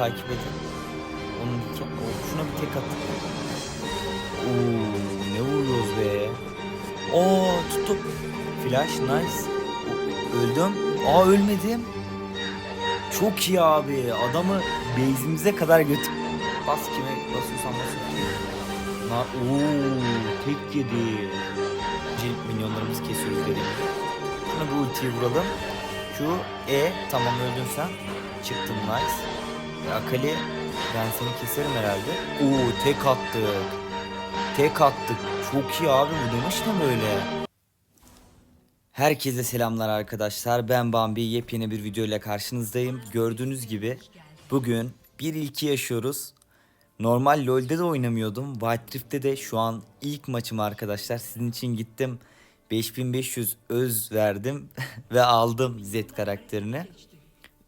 takip edin. Onun iki... Oo, şuna bir tek at. Oo, ne vuruyoruz be. Oo tuttum. Flash nice. O- Öldüm. Aa ölmedim. Çok iyi abi. Adamı base'imize kadar götür. Bas kime basıyorsan bas. Na Oo, tek yedi. Cilt minyonlarımızı kesiyoruz gibi. Şuna bir ultiyi vuralım. Q, E. Tamam öldün sen. Çıktın nice. Akali ben seni keserim herhalde. Oo tek attık. Tek attık. Çok iyi abi bu demiş ne böyle? Herkese selamlar arkadaşlar. Ben Bambi. Yepyeni bir video ile karşınızdayım. Gördüğünüz gibi bugün bir ilki yaşıyoruz. Normal LoL'de de oynamıyordum. Wild Rift'te de şu an ilk maçım arkadaşlar. Sizin için gittim. 5500 öz verdim ve aldım Z karakterini.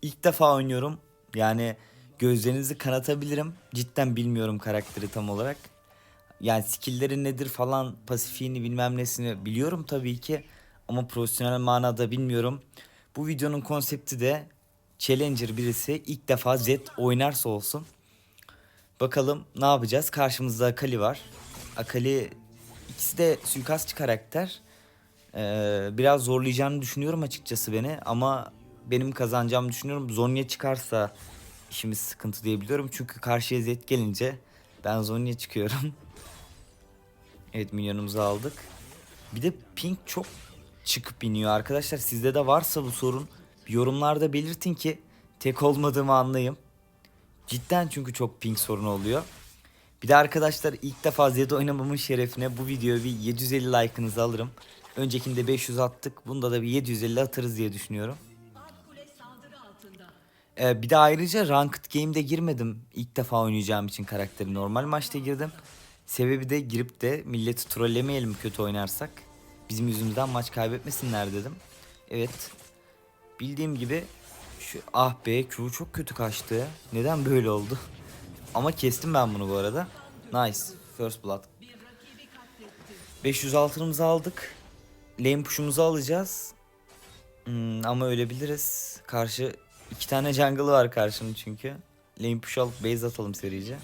İlk defa oynuyorum. Yani gözlerinizi kanatabilirim. Cidden bilmiyorum karakteri tam olarak. Yani skill'leri nedir falan pasifiğini bilmem nesini biliyorum tabii ki. Ama profesyonel manada bilmiyorum. Bu videonun konsepti de Challenger birisi ilk defa Z oynarsa olsun. Bakalım ne yapacağız? Karşımızda Akali var. Akali ikisi de suikastçı karakter. Ee, biraz zorlayacağını düşünüyorum açıkçası beni ama benim kazanacağımı düşünüyorum. Zonya çıkarsa işimiz sıkıntı diyebiliyorum. Çünkü karşıya Zed gelince ben Zonya çıkıyorum. evet milyonumuzu aldık. Bir de ping çok çıkıp iniyor arkadaşlar. Sizde de varsa bu sorun yorumlarda belirtin ki tek olmadığımı anlayayım. Cidden çünkü çok ping sorunu oluyor. Bir de arkadaşlar ilk defa Zed oynamamın şerefine bu videoya bir 750 like'ınızı alırım. Öncekinde 500 attık. Bunda da bir 750 atarız diye düşünüyorum. Ee, bir de ayrıca Ranked Game'de girmedim. İlk defa oynayacağım için karakteri normal maçta girdim. Sebebi de girip de milleti trollemeyelim kötü oynarsak. Bizim yüzümüzden maç kaybetmesinler dedim. Evet. Bildiğim gibi şu ah be Q çok kötü kaçtı. Neden böyle oldu? Ama kestim ben bunu bu arada. Nice. First blood. 500 altınımızı aldık. Lane push'umuzu alacağız. Hmm, ama ölebiliriz. Karşı iki tane jungle var karşımda çünkü. Lane push alıp base atalım serice.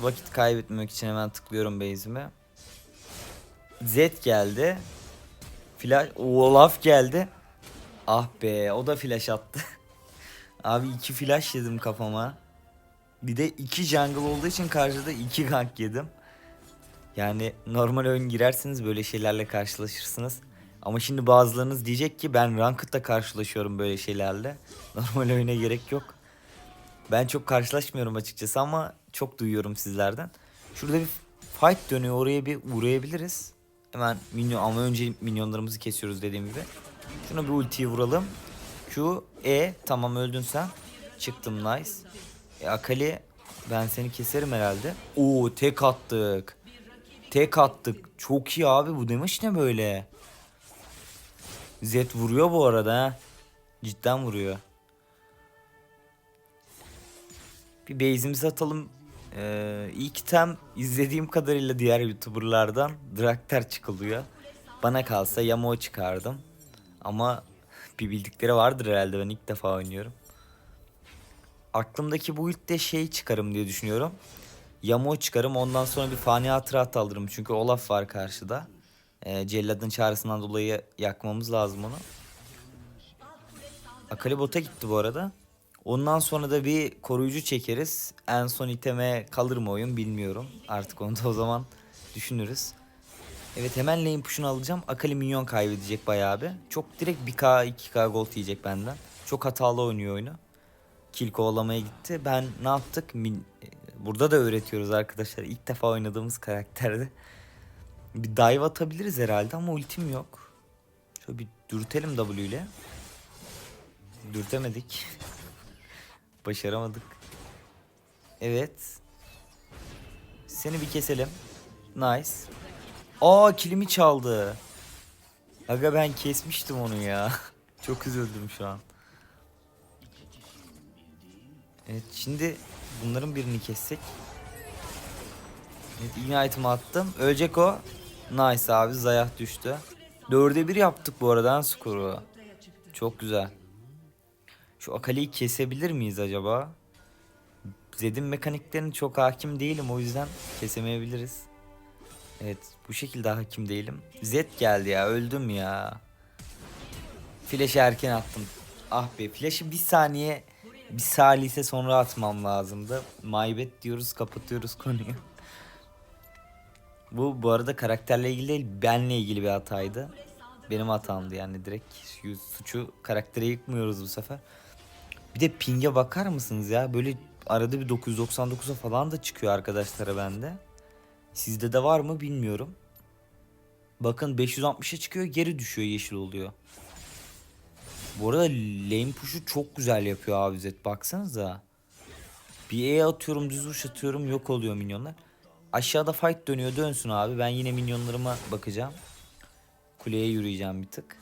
Vakit kaybetmemek için hemen tıklıyorum base'ime. Z geldi. Flash, Olaf geldi. Ah be o da flash attı. Abi iki flash yedim kafama. Bir de iki jungle olduğu için karşıda iki gank yedim. Yani normal oyun girersiniz böyle şeylerle karşılaşırsınız. Ama şimdi bazılarınız diyecek ki ben Ranked'da karşılaşıyorum böyle şeylerle. Normal oyuna gerek yok. Ben çok karşılaşmıyorum açıkçası ama çok duyuyorum sizlerden. Şurada bir fight dönüyor oraya bir uğrayabiliriz. Hemen minyon ama önce minyonlarımızı kesiyoruz dediğim gibi. Şuna bir ultiyi vuralım. Q, E tamam öldün sen. Çıktım nice. E, Akali ben seni keserim herhalde. Oo tek attık. Tek attık. Çok iyi abi bu demiş ne böyle. Z vuruyor bu arada. Cidden vuruyor. Bir base'imizi atalım. Ee, ilk item izlediğim kadarıyla diğer youtuberlardan Draktar çıkılıyor. Bana kalsa Yamo çıkardım. Ama bir bildikleri vardır herhalde ben ilk defa oynuyorum. Aklımdaki bu ilk de şey çıkarım diye düşünüyorum. Yamo çıkarım ondan sonra bir fani hatırat alırım. Çünkü Olaf var karşıda. Ee, Cellad'ın çağrısından dolayı yakmamız lazım onu. Akali bota gitti bu arada. Ondan sonra da bir koruyucu çekeriz. En son iteme kalır mı oyun bilmiyorum. Artık onu da o zaman düşünürüz. Evet hemen lane push'unu alacağım. Akali minyon kaybedecek bayağı bir. Çok direkt 1k 2k gold yiyecek benden. Çok hatalı oynuyor oyunu. Kill kovalamaya gitti. Ben ne yaptık? Min... Burada da öğretiyoruz arkadaşlar. İlk defa oynadığımız karakterde. Bir dive atabiliriz herhalde ama ultim yok. Şöyle bir dürtelim W ile. Dürtemedik. Başaramadık. Evet. Seni bir keselim. Nice. Aa kilimi çaldı. Aga ben kesmiştim onu ya. Çok üzüldüm şu an. Evet şimdi bunların birini kessek. Evet yine item attım. Ölecek o. Nice abi zayah düştü. Dörde bir yaptık bu arada ha skoru. Çok güzel. Şu Akali'yi kesebilir miyiz acaba? Zed'in mekaniklerine çok hakim değilim o yüzden kesemeyebiliriz. Evet bu şekilde hakim değilim. Zed geldi ya öldüm ya. Flash'ı erken attım. Ah be flash'ı bir saniye bir salise sonra atmam lazımdı. Maybet diyoruz kapatıyoruz konuyu. Bu bu arada karakterle ilgili değil benle ilgili bir hataydı. Benim hatamdı yani direkt suçu karaktere yıkmıyoruz bu sefer. Bir de ping'e bakar mısınız ya? Böyle arada bir 999'a falan da çıkıyor arkadaşlara bende. Sizde de var mı bilmiyorum. Bakın 560'a çıkıyor geri düşüyor yeşil oluyor. Bu arada lane push'u çok güzel yapıyor abi Zed baksanıza. Bir E atıyorum düz vuruş atıyorum yok oluyor minyonlar. Aşağıda fight dönüyor dönsün abi ben yine minyonlarıma bakacağım. Kuleye yürüyeceğim bir tık.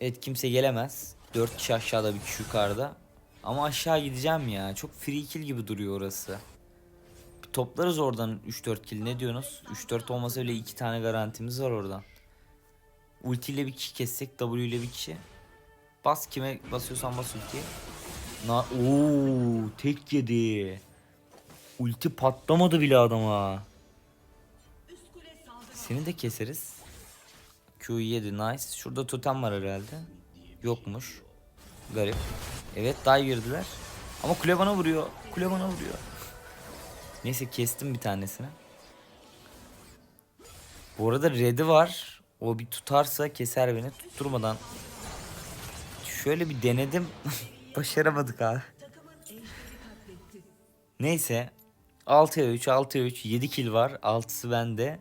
Evet kimse gelemez. 4 kişi aşağıda bir kişi yukarıda. Ama aşağı gideceğim ya. Çok free kill gibi duruyor orası. Bir toplarız oradan 3-4 kill ne diyorsunuz? 3-4 olmasa bile 2 tane garantimiz var oradan. Ulti ile bir kişi kessek W ile bir kişi. Bas kime basıyorsan bas ultiye. Na Oo, tek yedi. Ulti patlamadı bile adama. Seni de keseriz. Q yedi nice. Şurada totem var herhalde. Yokmuş. Garip. Evet dive girdiler. Ama kule bana vuruyor. Kule bana vuruyor. Neyse kestim bir tanesini. Bu arada red'i var. O bir tutarsa keser beni. Tutturmadan. Şöyle bir denedim. Başaramadık abi. Neyse. 6'ya 3, 6'ya 3. 7 kill var. 6'sı bende.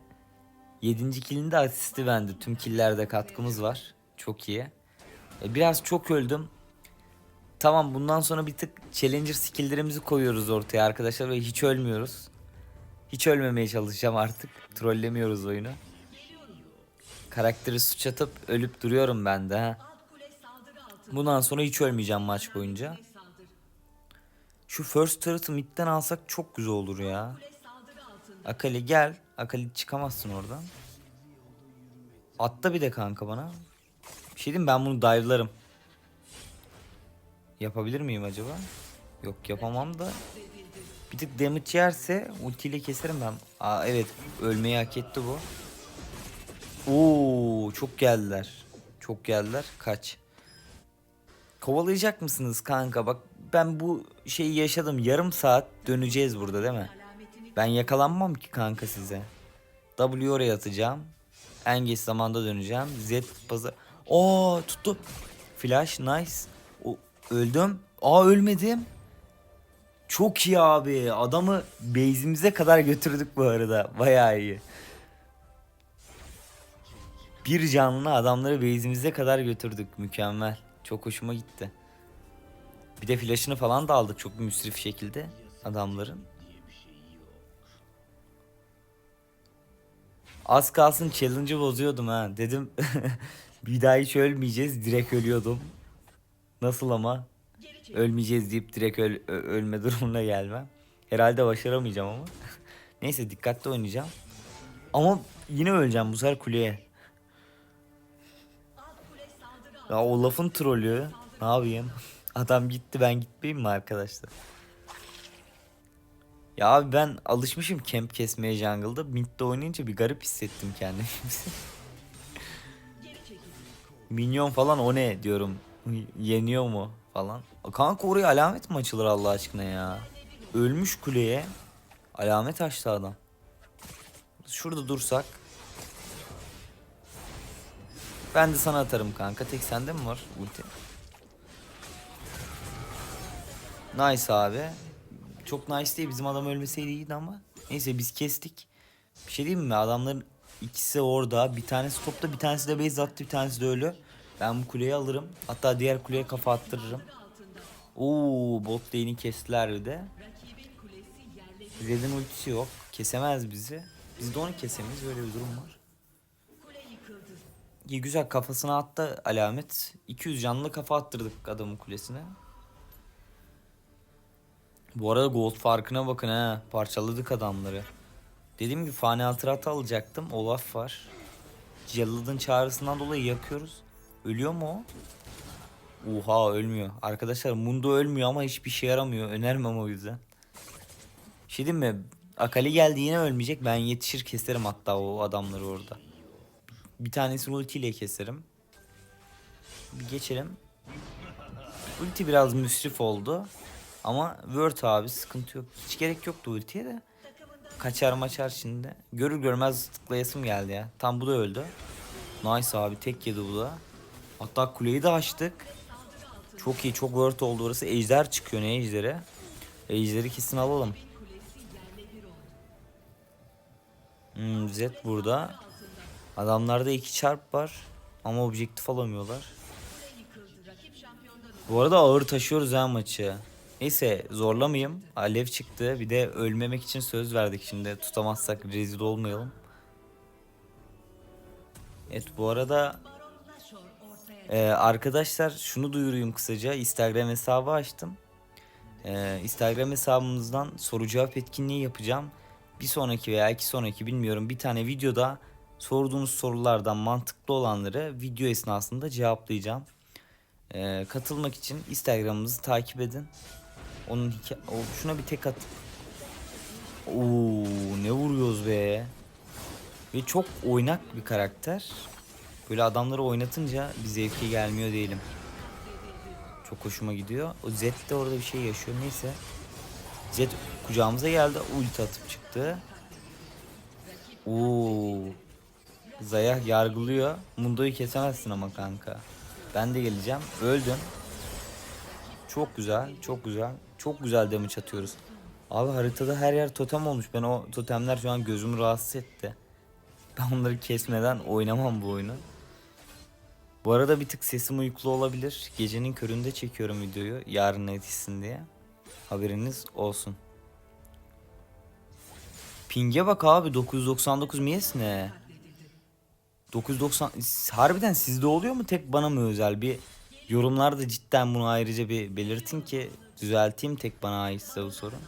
7. kill'in de asisti bende. Tüm kill'lerde katkımız var. Çok iyi. E, Biraz çok öldüm. Tamam bundan sonra bir tık challenger skill'lerimizi koyuyoruz ortaya arkadaşlar ve hiç ölmüyoruz. Hiç ölmemeye çalışacağım artık. Trollemiyoruz oyunu. Karakteri suç atıp ölüp duruyorum ben de ha. Bundan sonra hiç ölmeyeceğim maç boyunca. Şu first turret'ı midden alsak çok güzel olur ya. Akali gel. Akali çıkamazsın oradan. Atla bir de kanka bana. Bir şey diyeyim ben bunu dive'larım. Yapabilir miyim acaba? Yok yapamam da. Bir tık damage yerse ultiyle keserim ben. Aa evet ölmeyi hak etti bu. Oo çok geldiler. Çok geldiler. Kaç. Kovalayacak mısınız kanka? Bak ben bu şeyi yaşadım. Yarım saat döneceğiz burada değil mi? Ben yakalanmam ki kanka size. W oraya atacağım. En geç zamanda döneceğim. Z pazar. Oo tuttu. Flash nice. O, öldüm. Aa ölmedim. Çok iyi abi. Adamı base'imize kadar götürdük bu arada. Bayağı iyi. Bir canlı adamları base'imize kadar götürdük. Mükemmel. Çok hoşuma gitti. Bir de flash'ını falan da aldık çok müsrif şekilde adamların. Az kalsın challenge'ı bozuyordum ha. Dedim bir daha hiç ölmeyeceğiz. Direkt ölüyordum. Nasıl ama? Ölmeyeceğiz deyip direkt öl- ölme durumuna gelmem. Herhalde başaramayacağım ama. Neyse dikkatli oynayacağım. Ama yine öleceğim bu sefer kuleye. Ya o lafın trolü. Ne yapayım? Adam gitti ben gitmeyeyim mi arkadaşlar? Ya abi ben alışmışım camp kesmeye jungle'da. Mid'de oynayınca bir garip hissettim kendimi. Minyon falan o ne diyorum. Yeniyor mu falan. Kanka oraya alamet mi açılır Allah aşkına ya? Ölmüş kuleye. Alamet açtı adam. Şurada dursak. Ben de sana atarım kanka. Tek sende mi var ulti? Nice abi. Çok nice değil. Bizim adam ölmeseydi iyiydi ama. Neyse biz kestik. Bir şey diyeyim mi? Adamların ikisi orada. Bir tanesi topta bir tanesi de base attı bir tanesi de ölü. Ben bu kuleyi alırım. Hatta diğer kuleye kafa attırırım. Oo bot lane'i kestiler bir de. Zed'in ultisi yok. Kesemez bizi. Biz de onu kesemeyiz. Böyle bir durum var. İyi güzel kafasına attı alamet. 200 canlı kafa attırdık adamın kulesine. Bu arada gold farkına bakın ha. Parçaladık adamları. Dediğim gibi fani hatıratı alacaktım. Olaf var. Cellad'ın çağrısından dolayı yakıyoruz. Ölüyor mu o? Oha ölmüyor. Arkadaşlar Mundo ölmüyor ama hiçbir şey yaramıyor. Önermem o yüzden. Şey diyeyim mi? Akali geldi yine ölmeyecek. Ben yetişir keserim hatta o adamları orada. Bir tanesini ultiyle keserim. Bir geçelim. Ulti biraz müsrif oldu. Ama Word abi sıkıntı yok. Hiç gerek yoktu ultiye de. Kaçar maçar şimdi. Görür görmez tıklayasım geldi ya. Tam bu da öldü. Nice abi tek yedi bu da. Hatta kuleyi de açtık. Çok iyi çok word oldu orası. Ejder çıkıyor ne ejderi? Ejderi kesin alalım. Hmm, Z burada. Adamlarda iki çarp var. Ama objektif alamıyorlar. Bu arada ağır taşıyoruz ha maçı. Neyse zorlamayayım. Alev çıktı. Bir de ölmemek için söz verdik şimdi. Tutamazsak rezil olmayalım. Evet bu arada ee, arkadaşlar şunu duyurayım kısaca. Instagram hesabı açtım. Ee, Instagram hesabımızdan soru cevap etkinliği yapacağım. Bir sonraki veya iki sonraki bilmiyorum bir tane videoda sorduğunuz sorulardan mantıklı olanları video esnasında cevaplayacağım. Ee, katılmak için Instagram'ımızı takip edin. Onun hikaye... O, şuna bir tek at. Oo ne vuruyoruz be. Ve çok oynak bir karakter. Böyle adamları oynatınca bir zevki gelmiyor değilim. Çok hoşuma gidiyor. O Zed de orada bir şey yaşıyor. Neyse. Zed kucağımıza geldi. Ulti atıp çıktı. Oo. Zaya yargılıyor. Mundo'yu kesemezsin ama kanka. Ben de geleceğim. Öldün. Çok güzel. Çok güzel. Çok güzel damage atıyoruz. Abi haritada her yer totem olmuş. Ben o totemler şu an gözümü rahatsız etti. Ben onları kesmeden oynamam bu oyunu. Bu arada bir tık sesim uykulu olabilir. Gecenin köründe çekiyorum videoyu. Yarın yetişsin diye. Haberiniz olsun. Ping'e bak abi 999 miyes ne? 990 harbiden sizde oluyor mu tek bana mı özel bir yorumlarda cidden bunu ayrıca bir belirtin ki düzelteyim tek bana aitse bu sorun.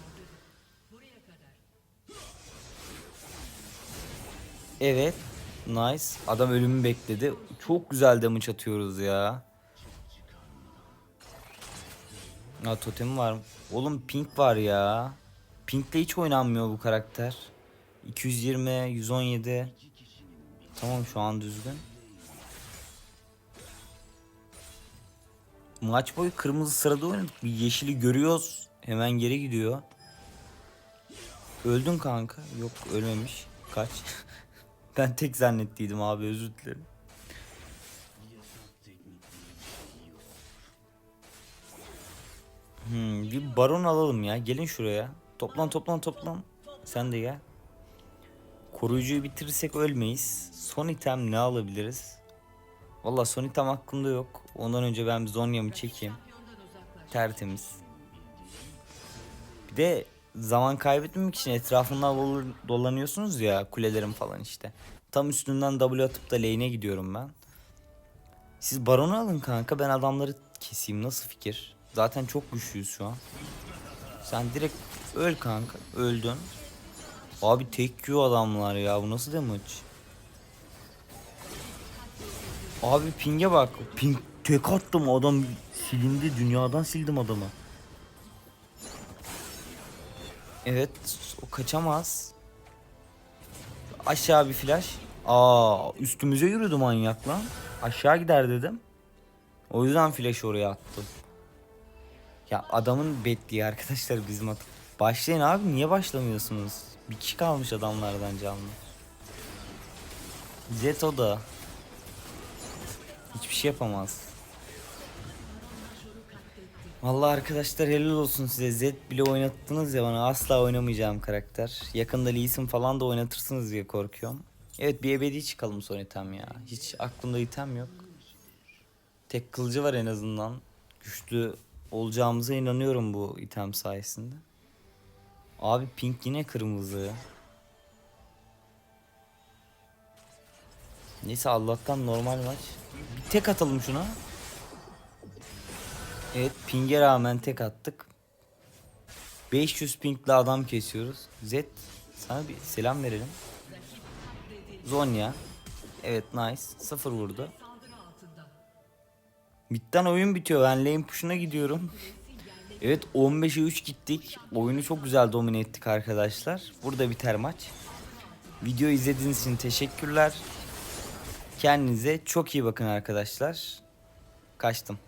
Evet. Nice. Adam ölümü bekledi. Çok güzel damage atıyoruz ya. Ha totem var. Oğlum pink var ya. Pink'le hiç oynanmıyor bu karakter. 220, 117. Tamam şu an düzgün. Maç boyu kırmızı sırada oynadık. Bir yeşili görüyoruz. Hemen geri gidiyor. Öldün kanka. Yok ölmemiş. Kaç. ben tek zannettiydim abi özür dilerim. Hmm, bir baron alalım ya. Gelin şuraya. Toplan toplan toplan. Sen de gel. Koruyucuyu bitirirsek ölmeyiz. Son item ne alabiliriz? Valla son item hakkında yok. Ondan önce ben bir Zonya'mı çekeyim. Tertemiz. Bir de zaman kaybetmemek için etrafından dolu- dolanıyorsunuz ya kulelerin falan işte. Tam üstünden W atıp da lane'e gidiyorum ben. Siz baronu alın kanka ben adamları keseyim nasıl fikir? Zaten çok güçlüyüz şu an. Sen direkt öl kanka öldün. Abi tek Q adamlar ya bu nasıl damage? Abi ping'e bak. Ping tek attım adam silindi dünyadan sildim adamı. Evet o kaçamaz. Aşağı bir flash. Aa üstümüze yürüdü manyak lan. Aşağı gider dedim. O yüzden flash oraya attım. Ya adamın betliği arkadaşlar bizim at. Başlayın abi niye başlamıyorsunuz? Bir kişi kalmış adamlardan canlı. Zeto da. Hiçbir şey yapamaz. Vallahi arkadaşlar helal olsun size. Zed bile oynattınız ya bana asla oynamayacağım karakter. Yakında Lee Sin falan da oynatırsınız diye korkuyorum. Evet bir ebedi çıkalım son item ya. Hiç aklımda item yok. Tek kılıcı var en azından. Güçlü olacağımıza inanıyorum bu item sayesinde. Abi pink yine kırmızı. Neyse Allah'tan normal maç. Tek atalım şuna. Evet ping'e rağmen tek attık. 500 pingle adam kesiyoruz. Zed sana bir selam verelim. Zonya. Evet nice. Sıfır vurdu. Midden oyun bitiyor. Ben lane push'una gidiyorum. Evet 15'e 3 gittik. Oyunu çok güzel domine ettik arkadaşlar. Burada biter maç. Video izlediğiniz için teşekkürler. Kendinize çok iyi bakın arkadaşlar. Kaçtım.